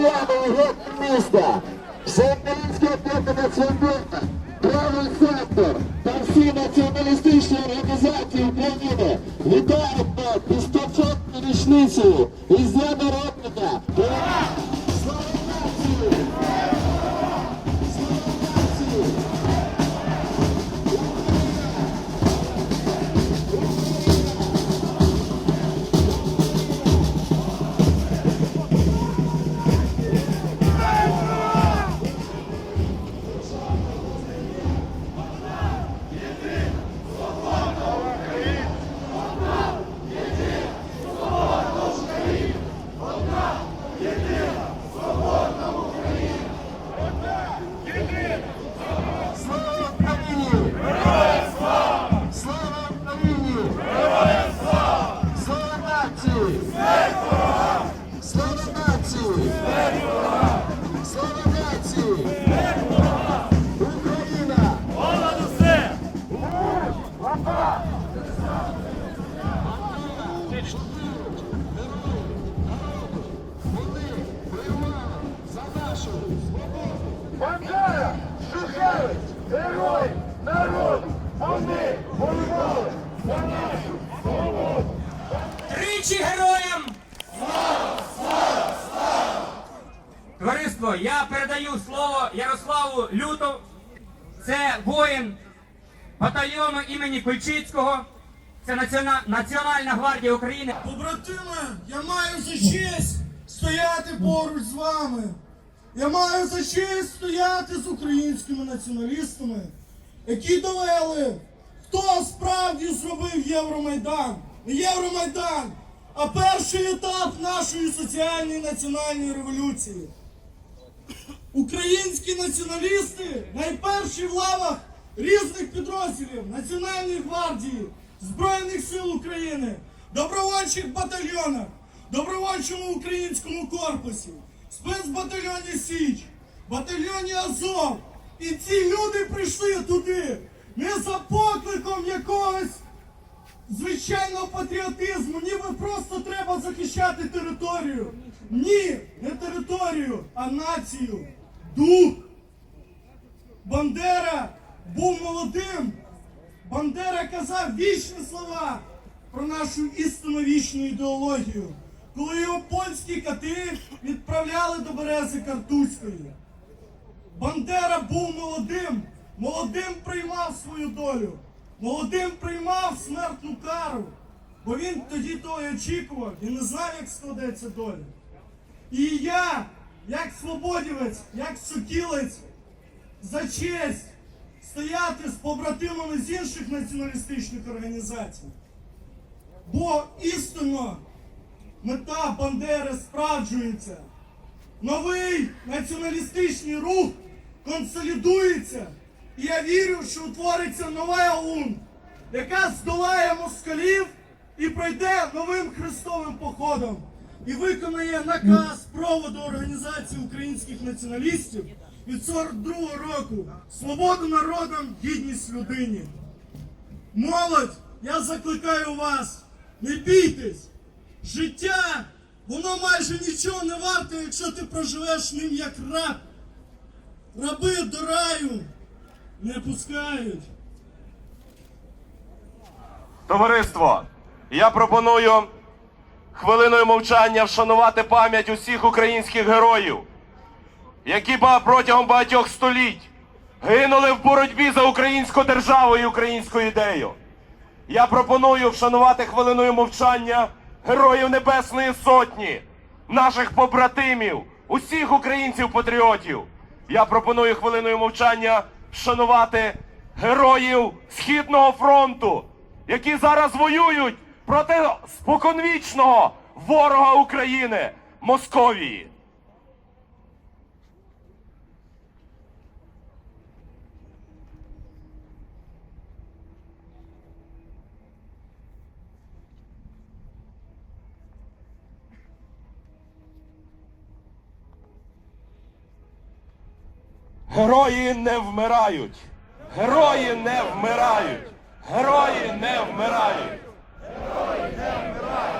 Кияни геть міста, Всеукраїнське об'єднання свобода, правий сектор та всі націоналістичні організації України вітають нас із 500 річницею із Дня народника. Нації! Слава нації! Україна! Понад усе! Вони воювали за нашу свободу! Бандера, Шухевич, герой народу! Вони воювали за нашу свободу! Тричі героям! Товариство, я передаю слово Ярославу Лютов. Це воїн батальйону імені Кульчицького. Це Націона- Національна гвардія України. Побратими, я маю за честь стояти поруч з вами. Я маю за честь стояти з українськими націоналістами, які довели, хто справді зробив Євромайдан. Не Євромайдан, а перший етап нашої соціальної національної революції. Українські націоналісти найперші в лавах різних підрозділів Національної гвардії, Збройних сил України, добровольчих батальйонах, добровольчому українському корпусі, спецбатальйоні Січ, батальйоні Азов. І ці люди прийшли туди не за покликом якогось звичайного патріотизму, ніби просто треба захищати територію. Ні, не територію, а націю, дух. Бандера був молодим. Бандера казав вічні слова про нашу істинно вічну ідеологію, коли його польські кати відправляли до берези Картузької. Бандера був молодим, молодим приймав свою долю, молодим приймав кару, бо він тоді того очікував, він не знав, як складеться доля. І я, як свободівець, як сокілець, за честь стояти з побратимами з інших націоналістичних організацій. Бо істинно мета Бандери справджується. Новий націоналістичний рух консолідується. І я вірю, що утвориться нова ОУН, яка здолає москалів і пройде новим хрестовим походом і виконає наказ проводу Організації українських націоналістів від 42-го року Свободу народам, гідність людині. Молодь, я закликаю вас, не бійтесь. Життя, воно майже нічого не варте, якщо ти проживеш ним як раб. Раби до раю не пускають. Товариство, я пропоную хвилиною мовчання вшанувати пам'ять усіх українських героїв, які протягом багатьох століть гинули в боротьбі за українську державу і українську ідею. Я пропоную вшанувати хвилиною мовчання героїв Небесної Сотні, наших побратимів, усіх українців-патріотів. Я пропоную хвилиною мовчання вшанувати героїв Східного фронту, які зараз воюють проти споконвічного ворога України Московії. Герої не вмирають. Герої не вмирають. Герої не вмирають.